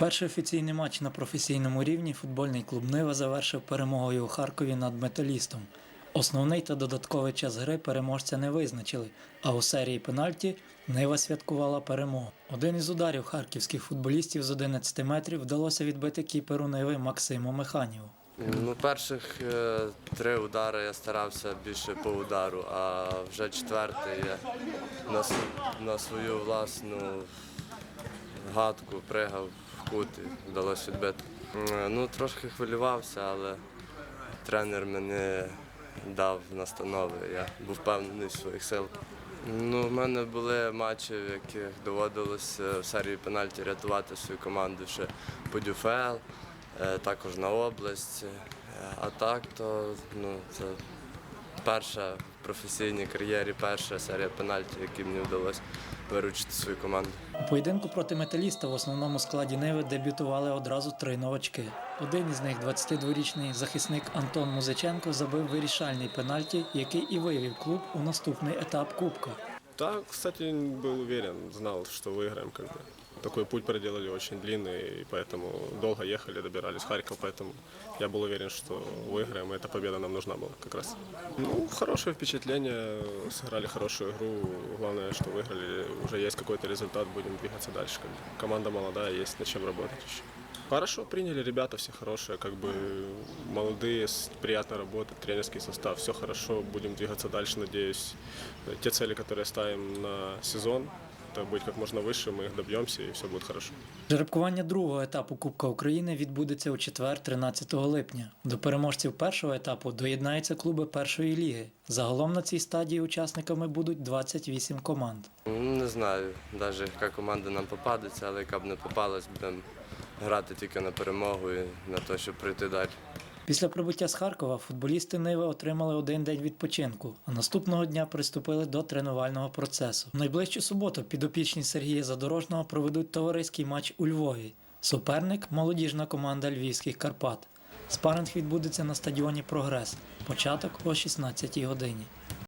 Перший офіційний матч на професійному рівні футбольний клуб Нива завершив перемогою у Харкові над металістом. Основний та додатковий час гри переможця не визначили, а у серії пенальті Нива святкувала перемогу. Один із ударів харківських футболістів з 11 метрів вдалося відбити кіперу Niви Максиму Механіву. Ну, перших е, три удари я старався більше по удару, а вже четвертий я на, свою власну гадку пригав кут і вдалося відбити. Е, Ну, трошки хвилювався, але тренер мені дав настанови. Я був впевнений в своїх силах. Ну, в мене були матчі, в яких доводилося в серії пенальті рятувати свою команду ще по ДЮФЛ, е, також на область. Е, А так, то ну, це перша в професійній кар'єрі, перша серія пенальті, які мені вдалося виручити свою команду. У поєдинку проти металіста в основному складі Ниви дебютували одразу три новачки. Один із них, 22-річний захисник Антон Музиченко, забив вирішальний пенальті, який і вивів клуб у наступний етап Кубка. Да, кстати, был уверен, знал, что выиграем. Как бы. Такой путь проделали очень длинный, и поэтому долго ехали, добирались в Харьков, поэтому я был уверен, что выиграем, и эта победа нам нужна была как раз. Ну, хорошее впечатление, сыграли хорошую игру, главное, что выиграли, уже есть какой-то результат, будем двигаться дальше. Как бы. Команда молодая, есть над чем работать еще. Хорошо приняли, ребята все хорошие, как бы молодые, с- приятно работать, тренерский состав, все хорошо, будем двигаться дальше, надеюсь. Э, Те цели, которые ставим на сезон, это быть как можно выше, мы их добьемся и все будет хорошо. Жеребкування другого етапу Кубка України відбудеться у четвер, 13 липня. До переможців першого етапу доєднаються клуби першої ліги. Загалом на цій стадії учасниками будуть 28 команд. Ну, Не знаю навіть яка команда нам попадеться, але яка б не попалась, будемо грати тільки на перемогу і на те, щоб пройти далі. Після прибуття з Харкова футболісти Ниви отримали один день відпочинку, а наступного дня приступили до тренувального процесу. В найближчу суботу підопічні Сергія Задорожного проведуть товариський матч у Львові. Суперник молодіжна команда Львівських Карпат. Спаринг відбудеться на стадіоні Прогрес. Початок о 16 годині.